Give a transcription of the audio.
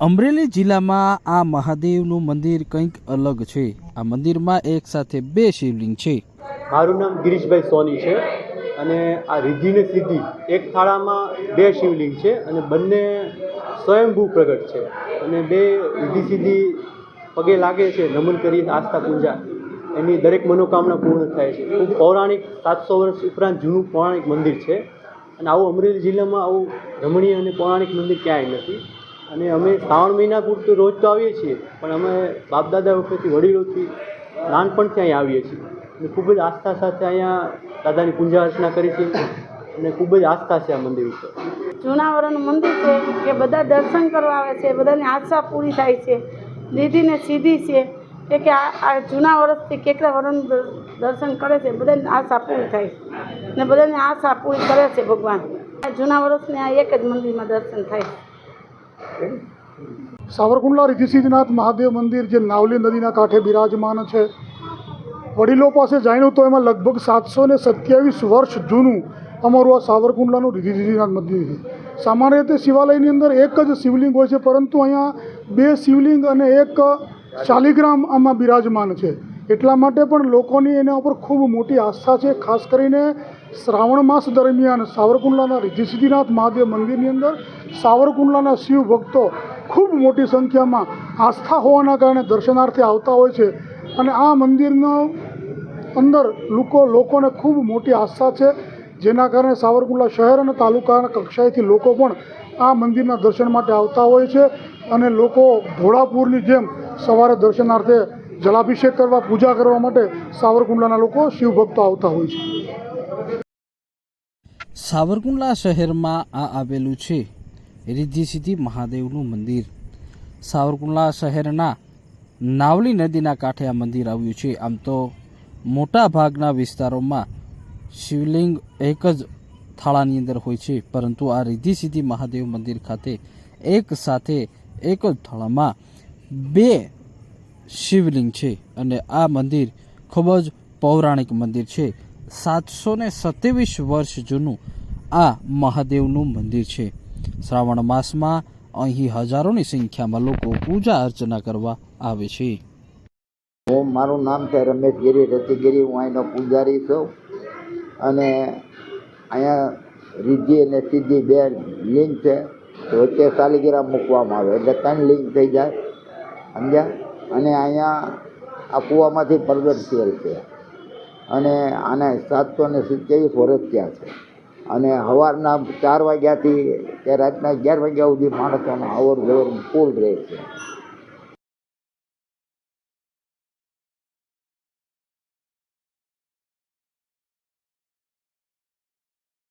અમરેલી જિલ્લામાં આ મહાદેવનું મંદિર કંઈક અલગ છે. આ મંદિરમાં એક સાથે બે શિવલિંગ છે. મારું નામ ગિરીશભાઈ સોની છે અને આ રિદ્ધિ ને સિદ્ધિ એક થાળામાં બે શિવલિંગ છે અને બંને સ્વયંભૂ પ્રગટ છે. અને બે રિદ્ધિ સિદ્ધિ પગે લાગે છે, નમન કરી આસ્થા પૂજા. એની દરેક મનોકામના પૂર્ણ થાય છે. ખૂબ પૌરાણિક સાતસો વર્ષ ઉપરાંત જૂનું પૌરાણિક મંદિર છે. અને આવું અમરેલી જિલ્લામાં આવું રમણીય અને પૌરાણિક મંદિર ક્યાંય નથી. અને અમે શ્રાવણ મહિના પૂરતું રોજ તો આવીએ છીએ, પણ અમે બાપદાદા વખતથી વડીલોથી નાનપણથી અહીંયા આવીએ છીએ. અને ખૂબ જ આસ્થા સાથે અહીંયા દાદાની પૂજા અર્ચના કરી છે અને ખૂબ જ આસ્થા છે આ મંદિર ઉપર. જૂનાવરણનું મંદિર છે કે બધા દર્શન કરવા આવે છે, બધાની આશા પૂરી થાય છે લીધીને સીધી છે એ કે આ જૂના વર્ષથી કેટલા વર્ષનું દર- દર્શન કરે છે, બધાને આશા પૂરી થાય ને બધાને આશા પૂરી કરે છે ભગવાન. આ જૂના વર્ષને આ એક જ મંદિરમાં દર્શન થાય છે સાવરકુંડલા રિદ્ધિસિદ્ધનાથ મહાદેવ મંદિર જે નાવલી નદીના કાંઠે બિરાજમાન છે. વડીલો પાસે જાણ્યું તો એમાં લગભગ સાતસો ને સત્યાવીસ વર્ષ જૂનું અમારું આ સાવરકુંડલાનું રિદ્ધિસિદ્ધનાથ મંદિર છે. સામાન્ય રીતે શિવાલયની અંદર એક જ શિવલિંગ હોય છે, પરંતુ અહીંયા બે શિવલિંગ અને એક શાલિગ્રામ આમાં બિરાજમાન છે. એટલા માટે પણ લોકોની એના ઉપર ખૂબ મોટી આસ્થા છે, ખાસ કરીને શ્રાવણ માસ દરમિયાન સાવરકુંડલાના રિદ્ધિસિદ્ધિનાથ મહાદેવ મંદિરની અંદર સાવરકુંડલાના શિવ ભક્તો ખૂબ મોટી સંખ્યામાં આસ્થા હોવાના કારણે દર્શનાર્થે આવતા હોય છે અને આ મંદિરનો અંદર લોકો, લોકોને ખૂબ મોટી આસ્થા છે, જેના કારણે સાવરકુંડલા શહેર અને તાલુકાના કક્ષાએથી લોકો પણ આ મંદિરના દર્શન માટે આવતા હોય છે અને લોકો ઘોડાપુરની જેમ સવારે દર્શનાર્થે જલાભિષેક કરવા, પૂજા કરવા માટે સાવરકુંડલાના લોકો શિવભક્તો આવતા હોય છે. સાવરકુંડલા શહેરમાં આ આવેલું છે. રિદ્ધિ સિદ્ધિ મહાદેવનું મંદિર. સાવરકુંડલા શહેરના નાવલી નદીના કાંઠે આ મંદિર આવ્યું છે. આમ તો મોટા ભાગના વિસ્તારોમાં શિવલિંગ એક જ થાળાની અંદર હોય છે. પરંતુ આ રિદ્ધિ સિદ્ધિ મહાદેવ મંદિર ખાતે એક સાથે એક જ થાળામાં બે શિવલિંગ છે અને આ મંદિર ખૂબ જ પૌરાણિક મંદિર છે. સાતસો ને સત્યાવીસ વર્ષ જૂનું આ મહાદેવનું મંદિર છે. શ્રાવણ માસમાં અહીં હજારોની સંખ્યામાં લોકો પૂજા અર્ચના કરવા આવે છે. હું મારું નામ છે રમેશ ગીરી રતિગીરી હું અહીંનો પૂજારી છું. અને અહીંયા રિદ્ધિ અને સિદ્ધિ બે લિંગ છે. વચ્ચે શાલિગ્રામ મૂકવામાં આવે. એટલે ત્રણ લિંક થઈ જાય. સમજ્યા? અને અહીંયા આ કૂવામાંથી પ્રગટ થયેલ છે. અને આને સાતસો ને સિત્યાવીસ વર્ષ થયા છે. અને સવારના ચાર વાગ્યાથી તે રાતના અગિયાર વાગ્યા સુધી માણસોનો અવર જવર ફૂલ રહે છે.